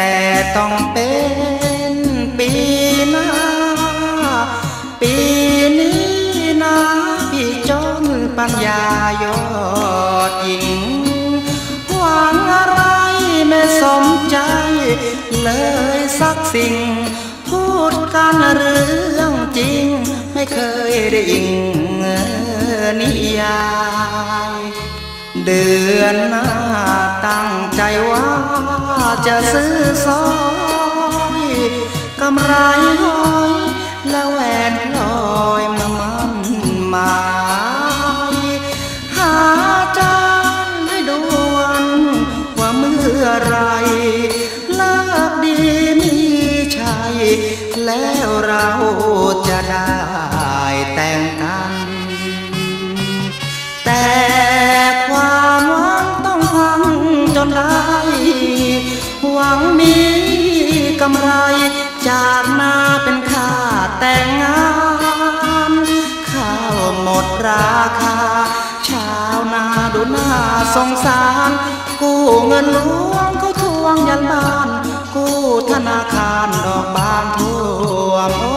แต่ต้องเป็นปีหน้า ปีนี้นะพี่จนปัญญายอดหญิง หวังอะไรไม่สมใจ เลยสักสิ่ง พูดกันเรื่องจริง ไม่เคยได้ยิงนิยาย เดือนหน้าตั้ง จะซื้อซอยกำไรห้อยและแหวนลอยมามันหมายหาจานให้ดวนว่าเมื่อไรเลิกดีมีชัยแล้วเราจะได้ หวังมีกำไรจากนาเป็นค่าแต่งงานข้าวหมดราคา ชาวนาดูหน้าสงสาร กู้เงินหลวงเขาทวงยันบ้าน กู้ธนาคารดอกบานท่วมโอ้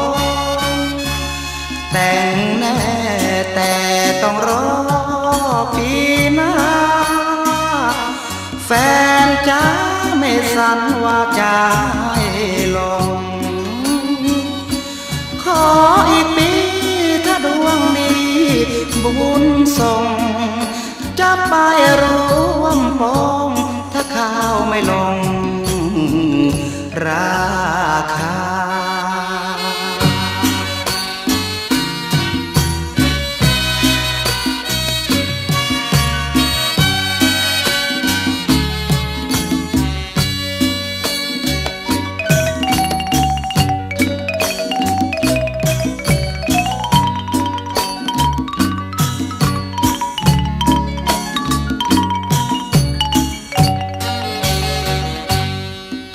แต่งแน่แต่ต้องรอปีหน้าแฟน สันว่าจะลง ขออีกปีถ้าดวงดีบุญส่ง จะไปร่วมปอง ถ้าข้าวไม่ลง ราคา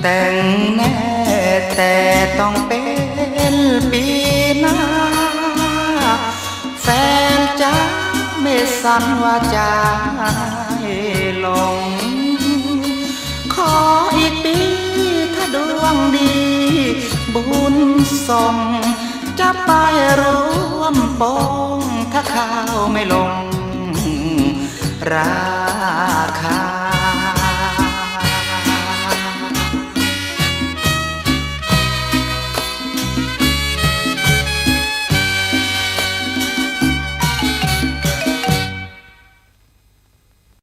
แต่งแน่แต่ต้องเป็นปีหน้า แฟนจ้าไม่สันว่าจะให้ลง ขออีกปีถ้าดวงดี บุญส่งจะไปร่วมปองถ้าข้าวไม่ลงรา